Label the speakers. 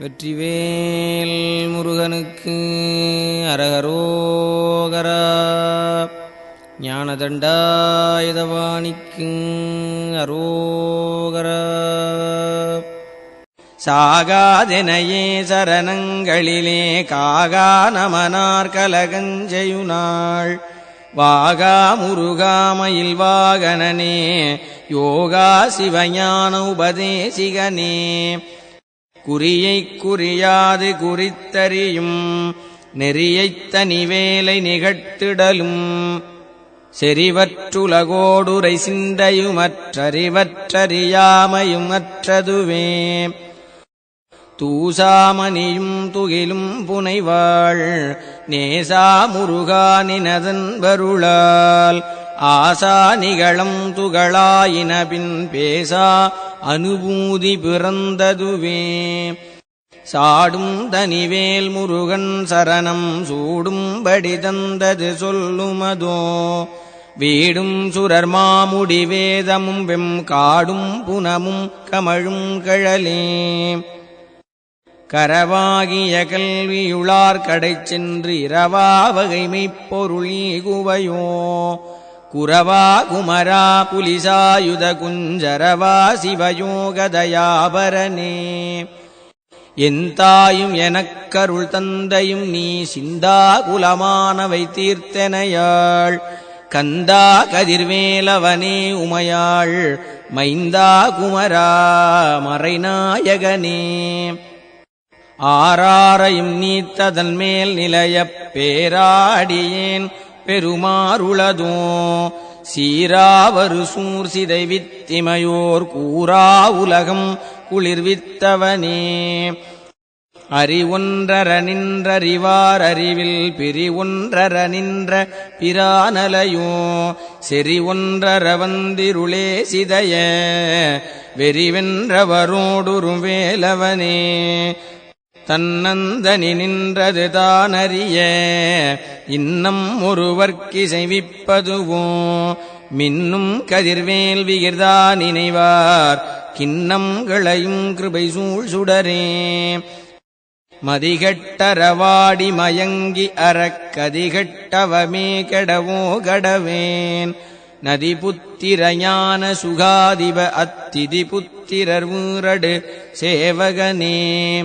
Speaker 1: வெற்றிவேல் முருகனுக்கு அரகரோகரா. ஞானதண்டாயுதவாணிக்கு அரோகரா. சாகாதெனையே சரணங்களிலே காகா நமனார் கலகஞ்செயுனாள் வாகா முருகாமயில் வாகனனே யோகா சிவஞான உபதேசிகனே. குறியைக் குறியாது குறித்தறியும் நெறியைத் தனிவேலை நிகழ்த்திடலும். செறிவற்றுலகோடுரை சிந்தையுமற்றறிவற்றறியாமையும் அற்றதுவே தூசாமணியும் துகிலும் புனைவாள் நேசா முருகானினதன்பருளால் வருளால். ஆசா நிகழம் துகளாயினபின் பேசா அனுபூதி பிறந்ததுவே. சாடும் தனிவேல் முருகன் சரணம் சூடும்படி தந்தது சொல்லுமதோ. வீடும் சுரர் மாமுடி வேதமும் வெம் காடும் புனமும் கமழும் கழலே. கரவாகிய கல்வியுளார் கடை சென்று இரவா வகைமைப் பொருளீகுவையோ குரவா குமரா புலிசாயுத குஞ்சரவா சிவயோகதயாபரனே. என் தாயும் எனக்கருள் தந்தையும் நீ சிந்தா குலமானவை தீர்த்தனையாள். கந்தா கதிர்வேலவனே உமையாள். மைந்தா குமரா மறைநாயகனே. ஆராரையும் நீத்ததன் மேல் நிலையப் பேராடியேன். பெருமாறுளதோ சீராவரு சூர் சிதை வித்திமையோர் கூறா உலகம் குளிர்வித்தவனே. அறிவொன்றர நின்றறிவார் அறிவில் பிரிவொன்றர நின்ற பிரானலையோ. செறி ஒன்றர வந்திருளே சிதைய. வெறிவென்றவரோடுரும் வேலவனே. தன்னந்தனி நின்றது தானறிய. இன்னம் ஒருவர்க்கிசைவிப்பதுவோ. மின்னும் கதிர்வேல் விகிர்தா நினைவார். கிண்ணங்களையும் கிருபை சூழ் சுடரே. மதிகட்டரவாடி மயங்கி அறக்கதிகட்டவமே கெடவோ கடவேன். நதி புத்திரஞான சுகாதிப அத்திதி புத்திரர் ஊரடு சேவகனே.